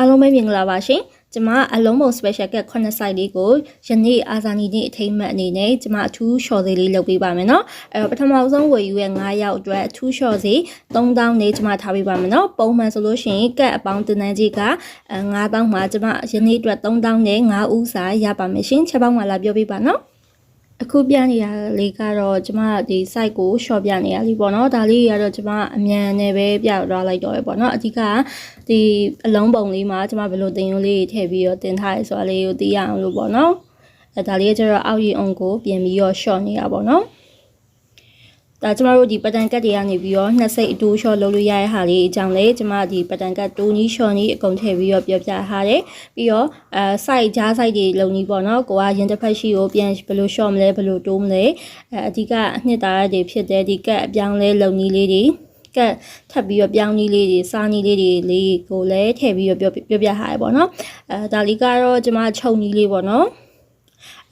အားလုံးပဲမင်္ဂလာပါရှင်။ကျွန်မအလုံးပုံ special က9 site လေးကိုယနေ့အာဇာနည်နေ့အထိမ်းအမှတ်အနေနဲ့ကျွန်မအထူး short သေးလေးလုပ်ပေးပါမယ်နော်။အဲတော့ပထမဆုံးဝယ်ယူရဲ့9ရောက်အတွက်အထူး short သေး3000လေးကျွန်မထားပေးပါမယ်နော်။ပုံမှန်ဆိုလို့ရှိရင်ကက်အပေါင်းတင်တန်းကြီးက9000မှာကျွန်မယနေ့အတွက်3000နဲ့5ဦးစာရပါမယ်ရှင်။ချက်ပေါင်းမှလာပြောပေးပါနော်။ အခုပြနေရလေးကတော့ကျမဒီ site ကို short ပြနေရလေးပေါ့နော်ဒါလေးတွေကတော့ကျမအမြန်နဲ့ပဲပြသွားလိုက်တော့ရပေါ့နော်အဓိကဒီအလုံးပုံလေးမှာကျမဘယ်လိုတင်ရိုးလေးတွေထည့်ပြီးတော့တင်ထားရဲဆိုတာလေးကိုသိရအောင်လို့ပေါ့နော်အဲဒါလေးကကျတော့အောက်ရီအောင်ကိုပြင်ပြီးတော့ short နေရပေါ့နော် ဒါကျမတို့ဒီပတန်ကတ်တွေကနေပြီးတော့နှစ်စိတ်အတူ short လုပ်လို့ရတဲ့ဟာလေးအကြောင်းလေးကျမဒီပတန်ကတ်တူနီး short နီးအကုန်ထည့်ပြီးတော့ပြောပြထားတယ်ပြီးတော့အဲ site ဂျား site တွေလုံနီးပေါ့နော်ကိုကရင်တစ်ဖက်ရှိကိုပြန်ဘယ်လို short မလဲဘယ်လိုတိုးမလဲအဲအဓိကအနှစ်သာရတွေဖြစ်တဲ့ဒီကတ်အပြောင်းလဲလုံနီးလေးတွေကတ်ထပ်ပြီးတော့ပြောင်းနီးလေးတွေစားနီးလေးတွေလေးကိုလည်းထည့်ပြီးတော့ပြောပြောပြထားရပေါ့နော်အဲဒါလေးကတော့ကျမချုပ်နီးလေးပေါ့နော်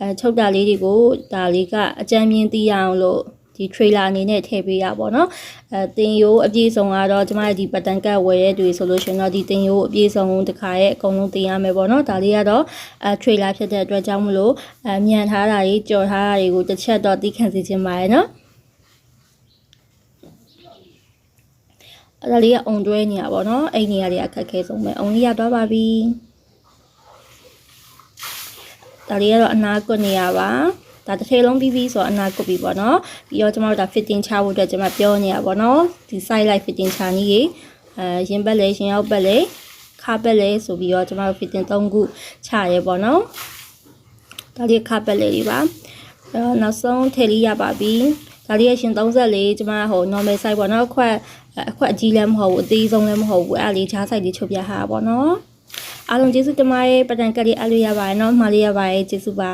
အဲချုပ်တာလေးတွေကိုဒါလေးကအကြမ်းမြင်သိရအောင်လို့ ဒီ trailer အနေနဲ့ထည့်ပေးရပါတော့เนาะအဲတင်ယိုးအပြည့်စုံကတော့ကျမရဲ့ဒီ pattern ကတ်ဝယ်ရဲတွေဆိုလို့ရှိရင်တော့ဒီတင်ယိုးအပြည့်စုံတစ်ခါရဲ့အကုန်လုံးတင်ရမယ်ပေါ့เนาะဒါလေးကတော့အဲ trailer ဖြစ်တဲ့အတွက်ကြောင့်မလို့အဲမြန်ထားတာတွေကြော်ထားတာတွေကိုတစ်ချက်တော့သိခံစေချင်ပါတယ်เนาะအဲ့ဒါလေးကအုံတွဲနေရပါတော့အဲ့နေရာတွေအခက်ခဲဆုံးပဲအုံလေးရတော့ပါပြီဒါလေးကတော့အနာကွနေရပါ ဒါတစ်ထဲလုံးပြီးပြီးဆိုတော့အနာကုတ်ပြီပေါ့နော်ပြီးတော့ကျမတို့ဒါ fitting ချဖို့အတွက်ကျမပြောနေရပါတော့ဒီ side light fitting ချနည်းကြီးအဲရင်ဘက်လေရှင်ရောက်ဘက်လေခါဘက်လေဆိုပြီးတော့ကျမတို့ fitting 3ခုချရဲပေါ့နော်ဒါလေးခါဘက်လေတွေပါအဲနောက်ဆုံးထည့်လေးရပါပြီဒါလေးရရှင်34ကျမဟို normal size ပေါ့နော်အခွက်အခွက်အကြီးလည်းမဟုတ်ဘူးအသေးဆုံးလည်းမဟုတ်ဘူးအဲ့လေးခြား size လေးချုပ်ပြထားတာပေါ့နော်အားလုံးကျေးဇူးတင်ပါတယ်ပတန်ကလေးအားလို့ရပါတယ်နော်မှားလေးရပါတယ်ကျေးဇူးပါ